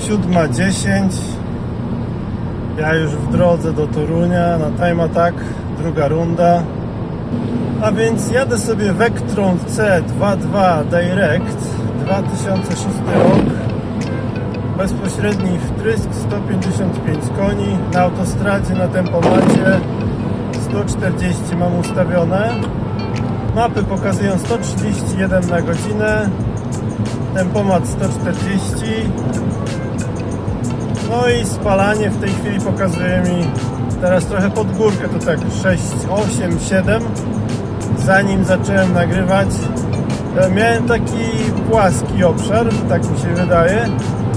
7.10. Ja już w drodze do Torunia na Time Attack, druga runda. A więc jadę sobie Vectron C22 Direct 2006 rok. Bezpośredni wtrysk 155 koni na autostradzie na tempomacie 140 mam ustawione. Mapy pokazują 131 na godzinę. Tempomat 140. No i spalanie w tej chwili pokazuje mi teraz trochę pod górkę, to tak 6, 8, 7. Zanim zacząłem nagrywać, e, miałem taki płaski obszar, tak mi się wydaje.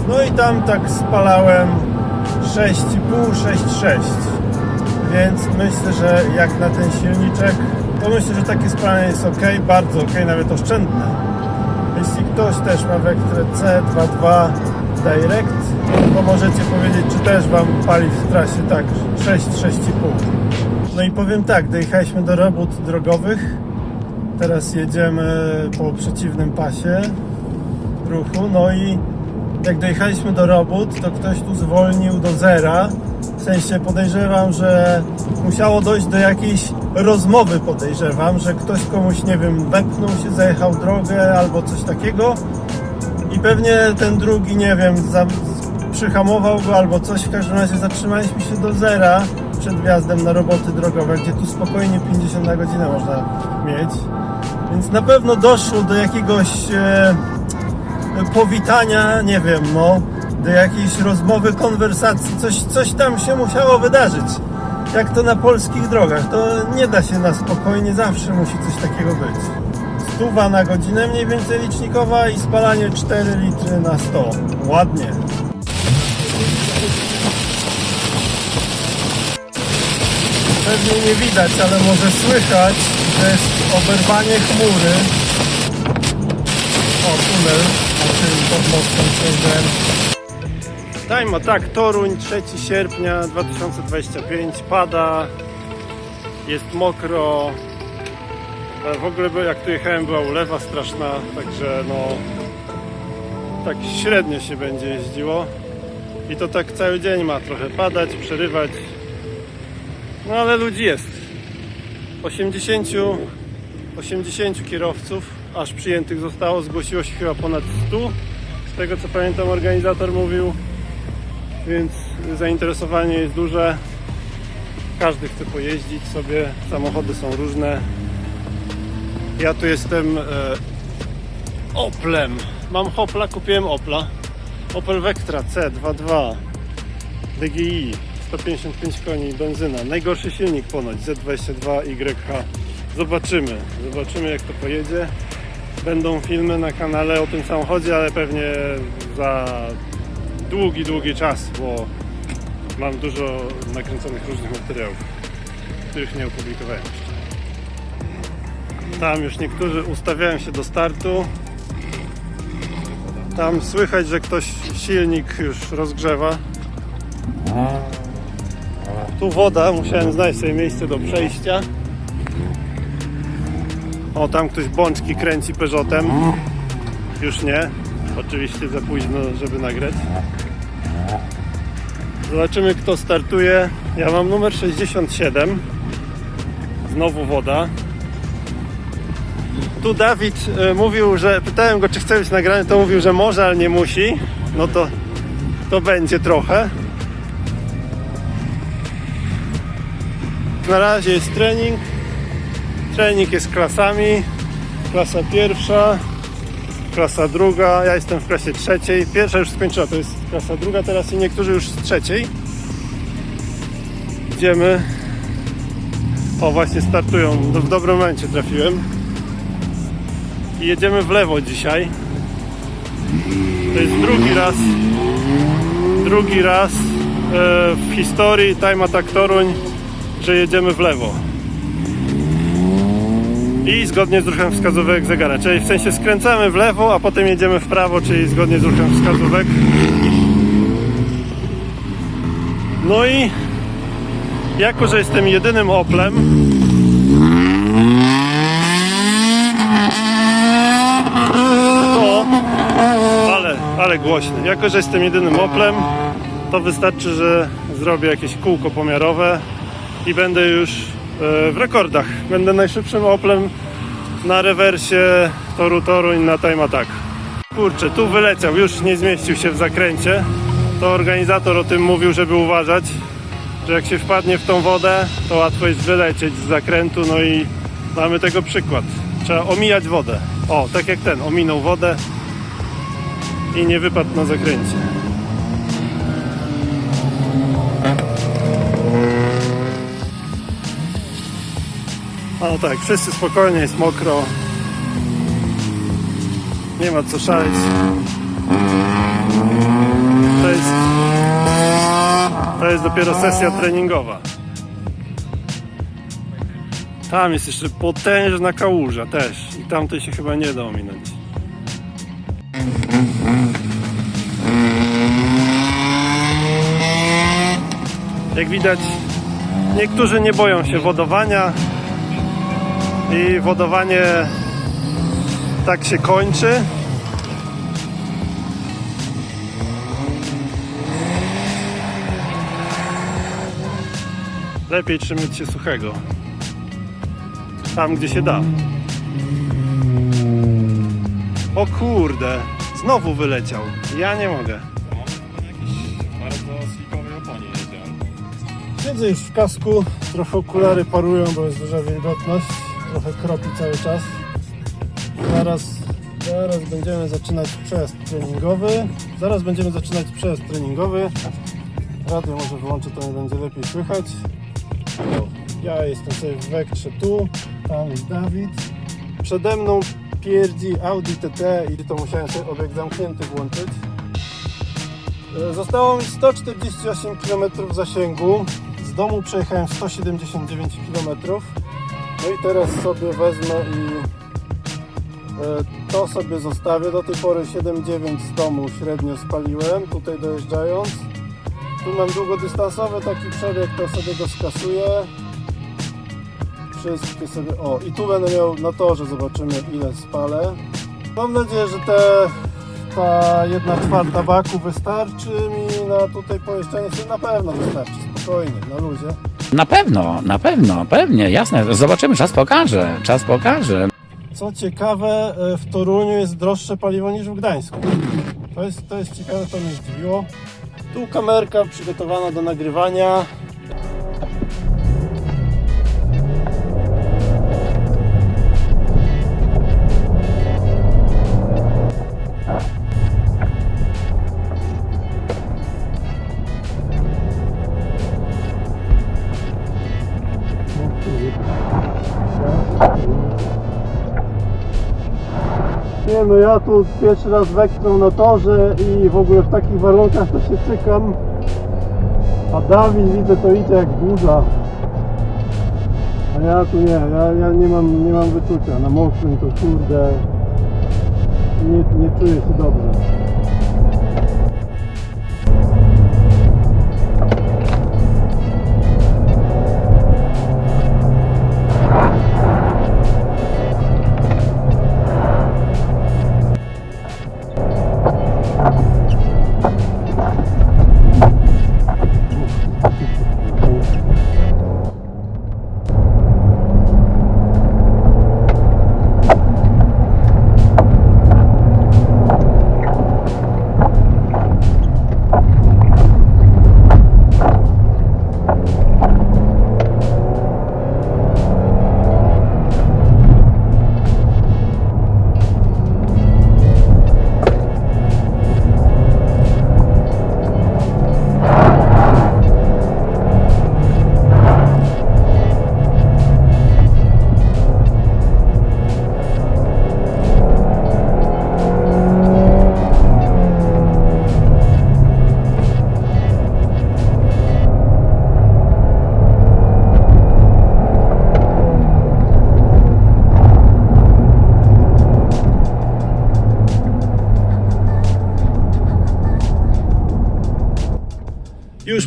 No i tam tak spalałem 6,5, 6,6. Więc myślę, że jak na ten silniczek, to myślę, że takie spalanie jest ok, bardzo ok, nawet oszczędne. Jeśli ktoś też ma Vectre C22 Direct, to możecie powiedzieć, czy też Wam pali w trasie tak 6, 6,5. No i powiem tak, dojechaliśmy do robót drogowych. Teraz jedziemy po przeciwnym pasie ruchu. No i jak dojechaliśmy do robót, to ktoś tu zwolnił do zera. W sensie podejrzewam, że musiało dojść do jakiejś rozmowy, podejrzewam, że ktoś komuś, nie wiem, wepchnął się, zajechał drogę albo coś takiego i pewnie ten drugi, nie wiem, za, przyhamował go albo coś. W każdym razie zatrzymaliśmy się do zera przed wjazdem na roboty drogowe, gdzie tu spokojnie 50 na godzinę można mieć. Więc na pewno doszło do jakiegoś e, powitania, nie wiem, no, do jakiejś rozmowy, konwersacji, coś, coś tam się musiało wydarzyć. Jak to na polskich drogach, to nie da się na spokojnie, zawsze musi coś takiego być. Stuwa na godzinę mniej więcej licznikowa i spalanie 4 litry na 100. Ładnie. Pewnie nie widać, ale może słychać, że jest oberwanie chmury. O, tunel, na tym pod mostem przejrzałem. Time Attack Toruń, 3 sierpnia 2025. Pada, jest mokro. A W ogóle jak tu jechałem była ulewa straszna, także no tak średnio się będzie jeździło. I to tak cały dzień ma trochę padać, przerywać. No ale ludzi jest. 80, 80 kierowców, aż przyjętych zostało, zgłosiło się chyba ponad 100. Z tego co pamiętam organizator mówił, więc zainteresowanie jest duże. Każdy chce pojeździć sobie, samochody są różne. Ja tu jestem e, Oplem. Mam Hopla, kupiłem Opla. Opel Vectra C22 DGI 155 koni, benzyna. Najgorszy silnik ponoć Z22YH. Zobaczymy. Zobaczymy jak to pojedzie. Będą filmy na kanale o tym samochodzie, ale pewnie za długi, długi czas, bo mam dużo nakręconych różnych materiałów, których nie opublikowałem jeszcze. Tam już niektórzy ustawiają się do startu. Tam słychać, że ktoś silnik już rozgrzewa. Tu woda, musiałem znaleźć sobie miejsce do przejścia. O, tam ktoś bączki kręci Peugeotem. Już nie. Oczywiście za późno, żeby nagrać. Zobaczymy kto startuje. Ja mam numer 67. Znowu woda. Tu Dawid e, mówił, że pytałem go, czy chce być nagrany, to mówił, że może, ale nie musi. No to to będzie trochę. Na razie jest trening. Trening jest klasami. Klasa pierwsza, klasa druga. Ja jestem w klasie trzeciej. Pierwsza już skończyła, to jest klasa druga teraz i niektórzy już z trzeciej. Idziemy. O, właśnie startują. Do- W dobrym momencie trafiłem. I jedziemy w lewo dzisiaj. To jest drugi raz, drugi raz e, w historii Time Attack Toruń, że jedziemy w lewo. I zgodnie z ruchem wskazówek zegara, czyli w sensie skręcamy w lewo, a potem jedziemy w prawo, czyli zgodnie z ruchem wskazówek. No i jako, że jestem jedynym Oplem, to ale głośny. Jako, że jestem jedynym Oplem, to wystarczy, że zrobię jakieś kółko pomiarowe i będę już e, w rekordach. Będę najszybszym Oplem na rewersie toru toru i na time attack. Kurczę, tu wyleciał, już nie zmieścił się w zakręcie. To organizator o tym mówił, żeby uważać, że jak się wpadnie w tą wodę, to łatwo jest wylecieć z zakrętu, no i mamy tego przykład. Trzeba omijać wodę. O, tak jak ten, ominął wodę i nie wypadł na zakręcie. No tak, wszyscy spokojnie, jest mokro. Nie ma co szaleć. To jest, to jest dopiero sesja treningowa. Tam jest jeszcze potężna kałuża też. I tamtej się chyba nie da ominąć. Jak widać, niektórzy nie boją się wodowania i wodowanie tak się kończy. Lepiej trzymać się suchego. Tam, gdzie się da. O kurde, znowu wyleciał. Ja nie mogę. Bardzo slipowej oponie. Siedzę już w kasku, trochę okulary parują, bo jest duża wilgotność, trochę kropi cały czas. Zaraz, zaraz będziemy zaczynać przejazd treningowy. Zaraz będziemy zaczynać przejazd treningowy. Radio może wyłączę, to nie będzie lepiej słychać. Ja jestem sobie w Wektrze tu, tam jest Dawid. Przede mną pierdzi Audi TT i to musiałem sobie obieg zamknięty włączyć. E, Zostało mi 148 km zasięgu. Z domu przejechałem 179 km. No i teraz sobie wezmę i e, to sobie zostawię. Do tej pory 7,9 z domu średnio spaliłem, tutaj dojeżdżając. Tu mam długodystansowy taki przebieg, to sobie go skasuję. Wszystkie sobie. O, i tu będę miał na torze, zobaczymy ile spalę. Mam nadzieję, że te ta jedna czwarta baku wystarczy mi na tutaj pojeżdżanie sobie na pewno wystarczy, spokojnie, na luzie. Na pewno, na pewno, pewnie, jasne. Zobaczymy, czas pokaże, czas pokaże. Co ciekawe, e, w Toruniu jest droższe paliwo niż w Gdańsku. To jest, to jest ciekawe, to mnie zdziwiło. Tu kamerka przygotowana do nagrywania. No, ja tu pierwszy raz wektrą na torze i w ogóle w takich warunkach to się cykam. A Dawid widzę to idzie jak burza. A ja tu nie, ja, ja nie, mam, nie mam wyczucia. Na mokrym to kurde nie, nie czuję się dobrze.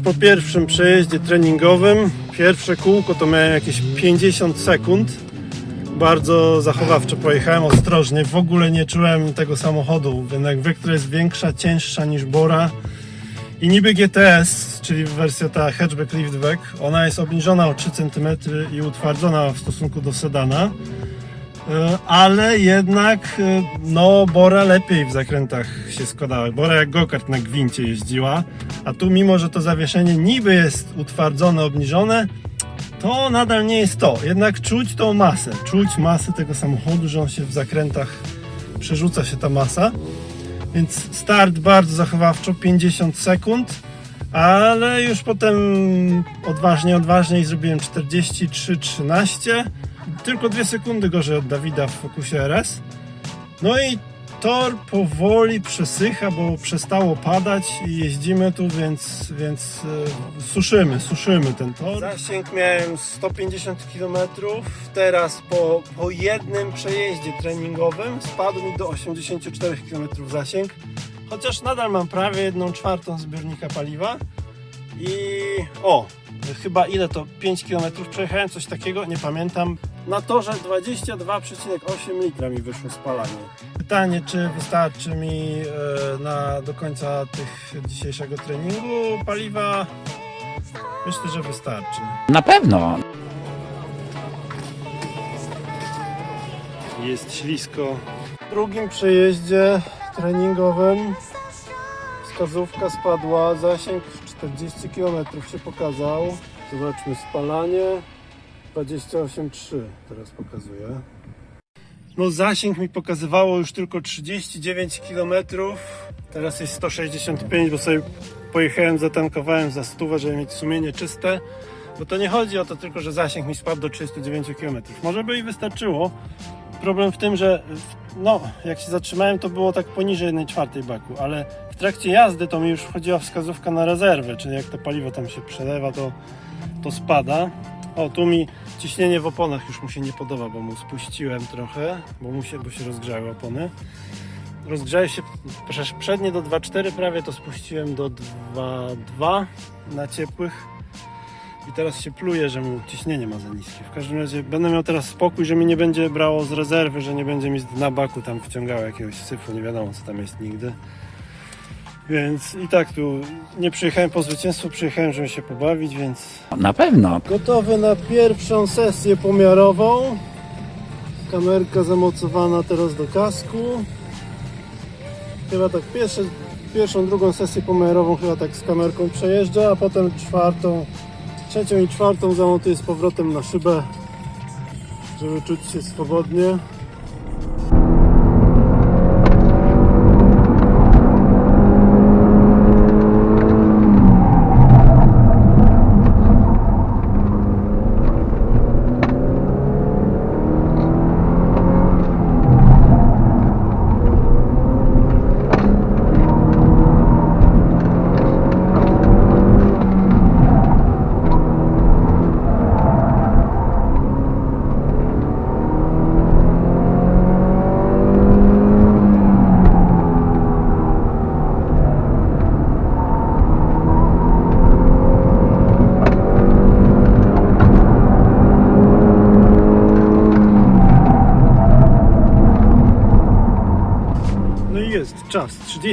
Po pierwszym przejeździe treningowym, pierwsze kółko to miałem jakieś 50 sekund. Bardzo zachowawczo pojechałem, ostrożnie. W ogóle nie czułem tego samochodu. Jednak Vectra jest większa, cięższa niż Bora. I niby GTS, czyli wersja ta hatchback liftback, ona jest obniżona o 3 cm i utwardzona w stosunku do sedana. E, Ale jednak, e, no, Bora lepiej w zakrętach się składała. Bora jak go-kart na gwincie jeździła, a tu mimo, że to zawieszenie niby jest utwardzone, obniżone, to nadal nie jest to. Jednak czuć tą masę, czuć masę tego samochodu, że on się w zakrętach przerzuca się ta masa. Więc start bardzo zachowawczo, 50 sekund, ale już potem odważnie, odważnie i zrobiłem 43-13. Tylko dwie sekundy gorzej od Dawida w Focusie RS. No i tor powoli przesycha, bo przestało padać i jeździmy tu, więc, więc e, suszymy, suszymy ten tor. Zasięg miałem 150 km, teraz po, po jednym przejeździe treningowym spadł mi do 84 km zasięg, chociaż nadal mam prawie 1 czwartą zbiornika paliwa i o, chyba ile to 5 km przejechałem, coś takiego, nie pamiętam. Na torze 22,8 litra mi wyszło spalanie. Pytanie, czy wystarczy mi e, na, do końca tych dzisiejszego treningu paliwa? Myślę, że wystarczy. Na pewno. Jest ślisko. W drugim przejeździe treningowym wskazówka spadła, zasięg 40 km się pokazał. Zobaczmy spalanie 28,3 teraz pokazuje. No zasięg mi pokazywało już tylko 39 km, teraz jest 165, bo sobie pojechałem, zatankowałem za stówę, żeby mieć sumienie czyste. Bo to nie chodzi o to tylko, że zasięg mi spadł do 39 km. Może by i wystarczyło. Problem w tym, że w- no, jak się zatrzymałem, to było tak poniżej 1 czwartej baku, ale w trakcie jazdy to mi już wchodziła wskazówka na rezerwę, czyli jak to paliwo tam się przelewa, to, to spada. O, tu mi ciśnienie w oponach już mu się nie podoba, bo mu spuściłem trochę, bo, mu się, bo się rozgrzały opony. Rozgrzały się przednie do 2,4 prawie, to spuściłem do 2,2 na ciepłych. I teraz się pluje, że mu ciśnienie ma za niskie. W każdym razie będę miał teraz spokój, że mi nie będzie brało z rezerwy, że nie będzie mi z dna baku tam wciągało jakiegoś syfu, nie wiadomo co tam jest nigdy. Więc i tak tu nie przyjechałem po zwycięstwo, przyjechałem, żeby się pobawić, więc Na pewno. Gotowy na pierwszą sesję pomiarową. Kamerka zamocowana teraz do kasku. Chyba tak pierwsze, pierwszą, drugą sesję pomiarową chyba tak z kamerką przejeżdża, a potem czwartą, trzecią i czwartą zamontuję z powrotem na szybę, żeby czuć się swobodnie.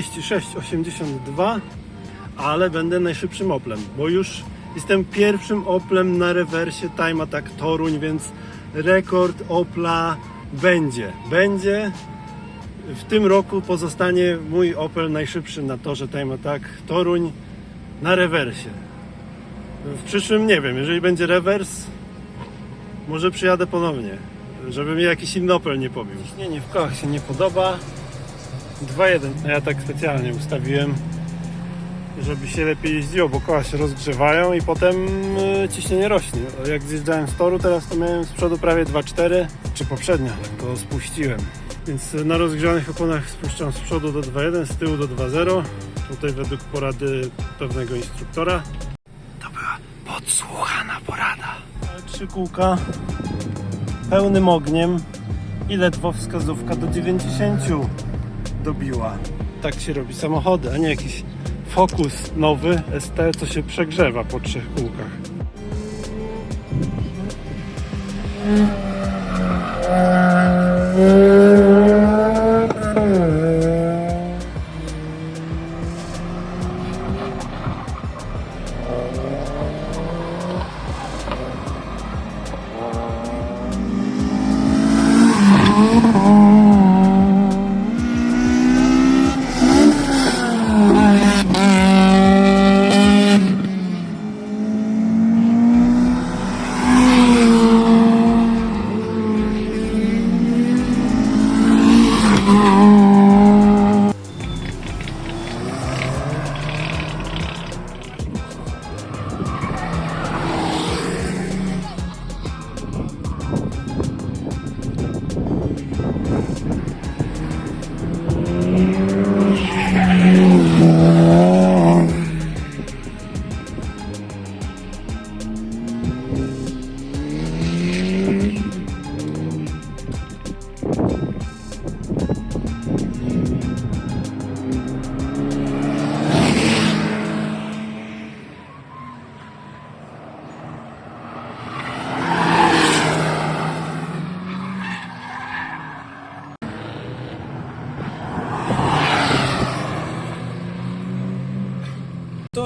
36,82, ale będę najszybszym Oplem, bo już jestem pierwszym Oplem na rewersie Time Attack Toruń, więc rekord Opla będzie. Będzie. W tym roku pozostanie mój Opel najszybszym na torze Time Attack Toruń na rewersie. W przyszłym nie wiem, jeżeli będzie rewers, może przyjadę ponownie, żeby mnie jakiś inny Opel nie pobił. Ciśnienie w kołach się nie podoba. 2-1. A Ja tak specjalnie ustawiłem, żeby się lepiej jeździło, bo koła się rozgrzewają i potem y, ciśnienie rośnie. Jak zjeżdżałem z toru, teraz to miałem z przodu prawie 2,4, czy poprzednio, lekko spuściłem. Więc na rozgrzanych oponach spuszczam z przodu do 2,1, z tyłu do 2,0. Tutaj według porady pewnego instruktora. To była podsłuchana porada. Trzy kółka pełnym ogniem i ledwo wskazówka do 90 dobiła. Tak się robi samochody, a nie jakiś Focus nowy ST, co się przegrzewa po trzech kółkach. To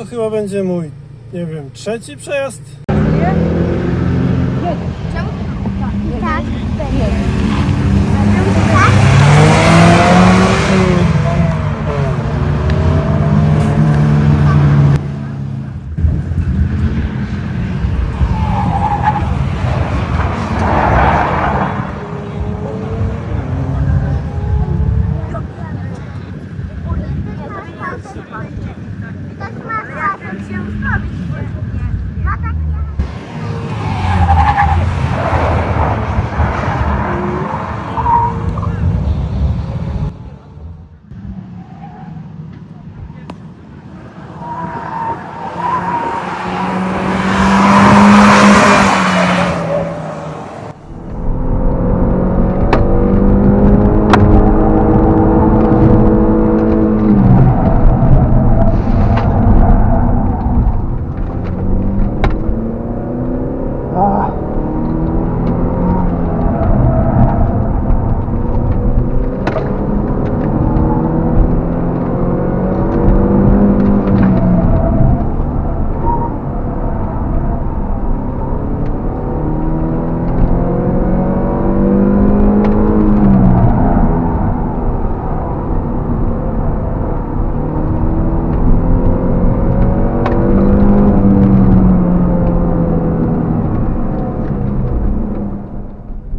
chyba będzie mój, nie wiem, trzeci przejazd. Tak. Ktoś ma razem się ustawić. Ma takie...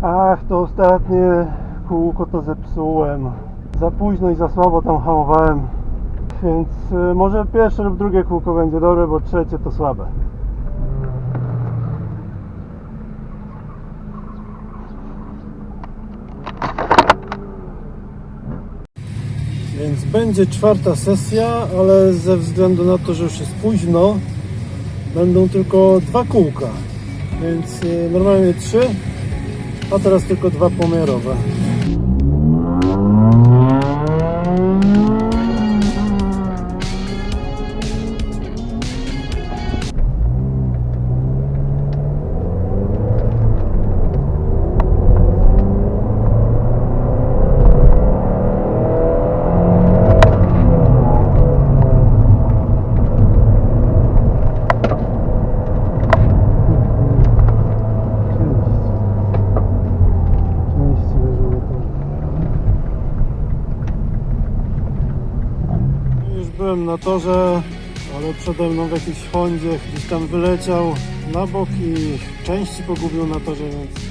Ach, to ostatnie kółko to zepsułem. Za późno i za słabo tam hamowałem. Więc y, może pierwsze lub drugie kółko będzie dobre, bo trzecie to słabe. Więc będzie czwarta sesja, ale ze względu na to, że już jest późno, będą tylko dwa kółka. Więc y, normalnie trzy, a teraz tylko dwa pomiarowe. Na torze, ale przede mną w jakiejś Hondzie gdzieś tam wyleciał na bok i części pogubił na torze, więc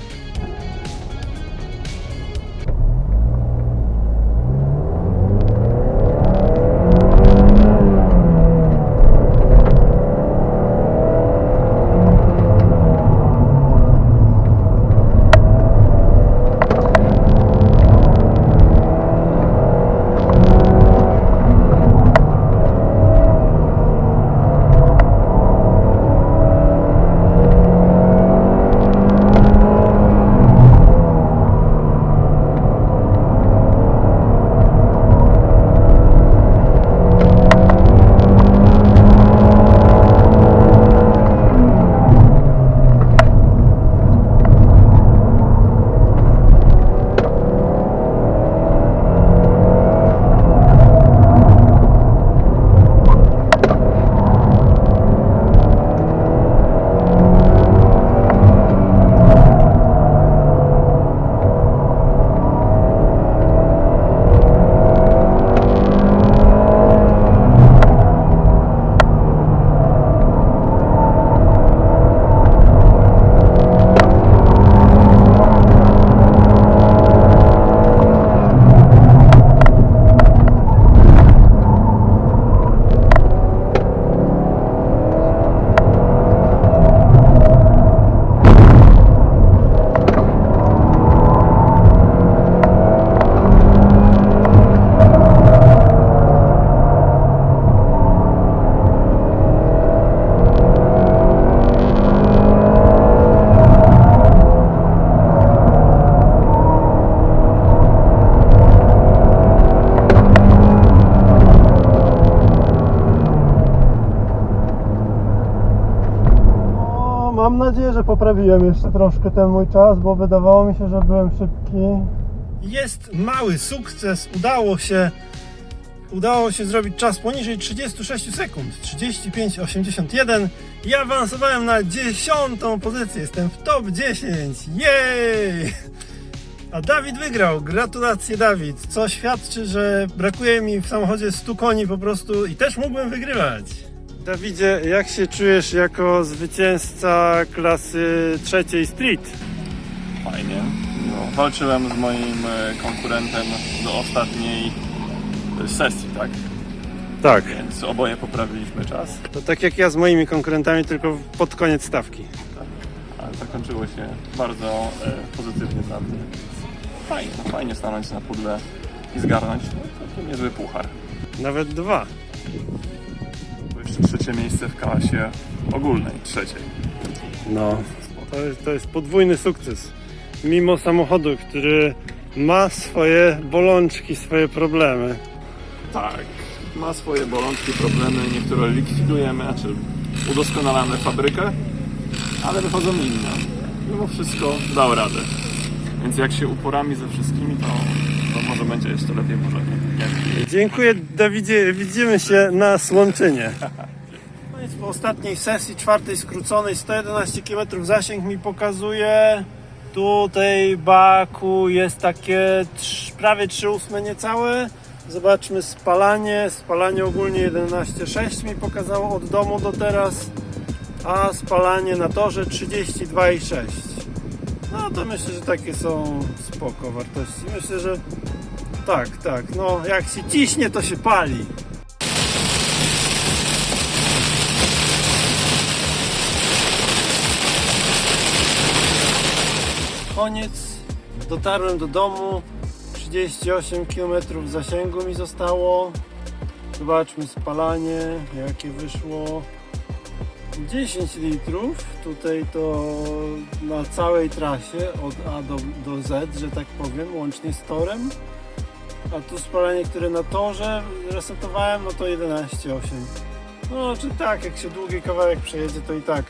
nadzieję, że poprawiłem jeszcze troszkę ten mój czas, bo wydawało mi się, że byłem szybki. Jest mały sukces, udało się udało się zrobić czas poniżej 36 sekund. 35,81 i awansowałem na dziesiątą pozycję. Jestem w top 10 jej! A Dawid wygrał. Gratulacje Dawid. Co świadczy, że brakuje mi w samochodzie 100 koni po prostu i też mógłbym wygrywać Dawidzie, jak się czujesz jako zwycięzca klasy trzeciej street? Fajnie. No, walczyłem z moim e, konkurentem do ostatniej sesji, tak? Tak. Więc oboje poprawiliśmy czas, To tak jak ja z moimi konkurentami, tylko pod koniec stawki. ale zakończyło się bardzo e, pozytywnie dla mnie. Fajnie, fajnie stanąć na pudle i zgarnąć no, taki niezły puchar. Nawet dwa. Trzecie miejsce w klasie ogólnej, trzeciej. No, to jest, to jest podwójny sukces. Mimo samochodu, który ma swoje bolączki, swoje problemy. Tak, ma swoje bolączki, problemy, niektóre likwidujemy, znaczy udoskonalamy fabrykę, ale wychodzą inne. Mimo wszystko dał radę. Więc jak się uporami ze wszystkimi, to, to może będzie jeszcze lepiej, może nie. Dziękuję Dawidzie, widzimy się na Słomczynie. No więc po ostatniej sesji, czwartej skróconej, 111 km zasięg mi pokazuje. Tutaj baku jest takie trz- prawie 3,8 niecałe. Zobaczmy spalanie. Spalanie ogólnie 11,6 mi pokazało od domu do teraz. A spalanie na torze 32,6. No to myślę, że takie są spoko wartości. Myślę, że tak, tak. No jak się ciśnie, to się pali. Koniec. Dotarłem do domu. 38 km zasięgu mi zostało. Zobaczmy spalanie, jakie wyszło. 10 litrów. Tutaj to na całej trasie od A do, do Z, że tak powiem, łącznie z torem. A tu spalanie, które na torze resetowałem, no to 11,8. No, czy tak, jak się długi kawałek przejedzie, to i tak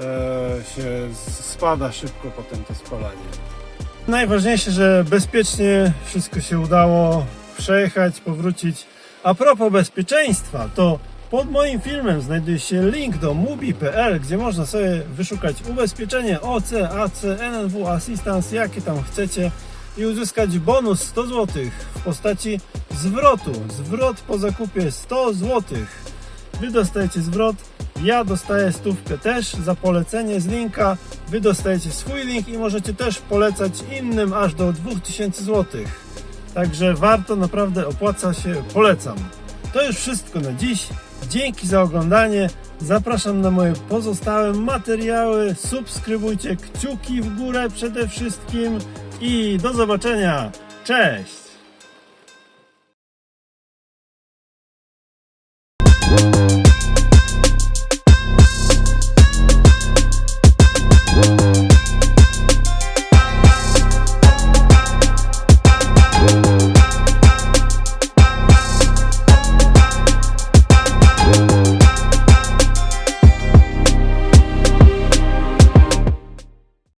e, się spada szybko potem to spalanie. Najważniejsze, że bezpiecznie wszystko się udało przejechać, powrócić. A propos bezpieczeństwa, to pod moim filmem znajduje się link do mubi.pl, gdzie można sobie wyszukać ubezpieczenie OC, AC, NNW, Assistance, jakie tam chcecie i uzyskać bonus 100 zł w postaci zwrotu. Zwrot po zakupie 100 zł. Wy dostajecie zwrot, ja dostaję stówkę też za polecenie z linka. Wy dostajecie swój link i możecie też polecać innym aż do 2000 zł. Także warto, naprawdę opłaca się, polecam. To już wszystko na dziś. Dzięki za oglądanie. Zapraszam na moje pozostałe materiały. Subskrybujcie, kciuki w górę przede wszystkim i do zobaczenia. Cześć!